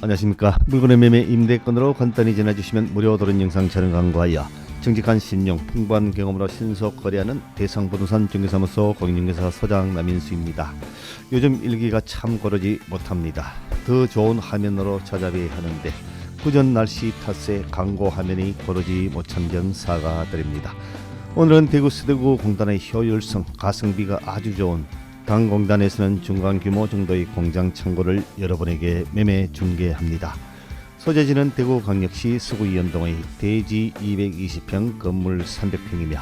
안녕하십니까. 물건의 매매 임대권으로 간단히 전해주시면 무료 도론 영상 촬영 광고하여 정직한 신용 풍부한 경험으로 신속 거래하는 대상부동산 중개사무소 공인중개사 소장 남인수입니다. 요즘 일기가 참 고르지 못합니다. 더 좋은 화면으로 찾아뵈야 하는데 구전 날씨 탓에 광고 화면이 고르지 못한 점 사과드립니다. 오늘은 대구 수대구 공단의 효율성 가성비가 아주 좋은 당공단에서는 중간 규모 정도의 공장 창고를 여러분에게 매매 중개합니다. 소재지는 대구광역시 수구이연동의 대지 220평 건물 300평이며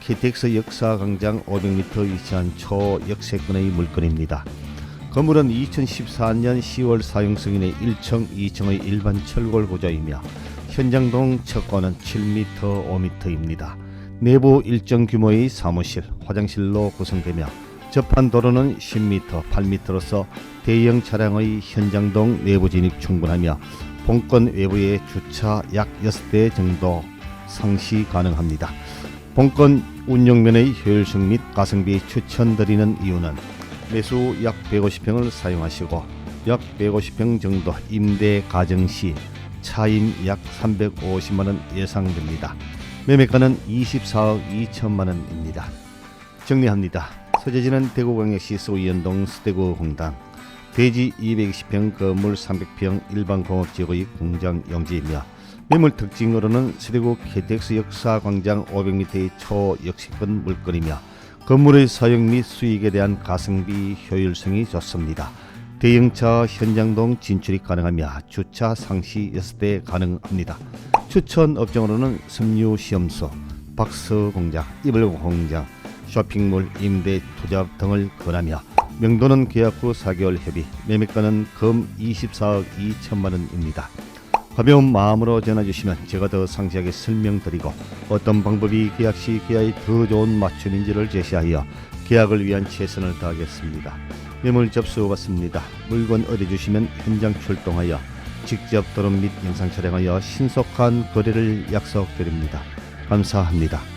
KTX 역사광장 500m 위치한 초역세권의 물건입니다. 건물은 2014년 10월 사용 승인의 1층, 2층의 일반 철골 구조이며 현장동 첫권은 7m, 5m입니다. 내부 일정 규모의 사무실, 화장실로 구성되며 접한 도로는 10m, 8m로서 대형 차량의 현장동 내부 진입 충분하며 본권 외부에 주차 약 6대 정도 상시 가능합니다. 본권 운영면의 효율성 및 가성비 추천드리는 이유는 매수 약 150평을 사용하시고 약 150평 정도 임대 가정 시 차임 약 350만 원 예상됩니다. 매매가는 24억 2천만 원입니다. 정리합니다. 소재지는 대구광역시 소이연동 수대구 공단 대지 220평 건물 300평 일반 공업지역의 공장 용지이며 매물 특징으로는 수대구 KTX 역사광장 500m의 초역세권 물건이며 건물의 사용 및 수익에 대한 가성비 효율성이 좋습니다. 대형차 현장동 진출이 가능하며 주차 상시 6대 가능합니다. 추천 업종으로는 섬유 시험소, 박스 공장, 이불 공장, 쇼핑몰, 임대, 투자 등을 권하며 명도는 계약 후 4개월 협의, 매매가는 금 24억 2천만 원입니다. 가벼운 마음으로 전화 주시면 제가 더 상세하게 설명드리고 어떤 방법이 계약 시 계약에 더 좋은 맞춤인지를 제시하여 계약을 위한 최선을 다하겠습니다. 매물 접수 받습니다. 물건 의뢰 주시면 현장 출동하여 직접 도론 및 영상 촬영하여 신속한 거래를 약속드립니다. 감사합니다.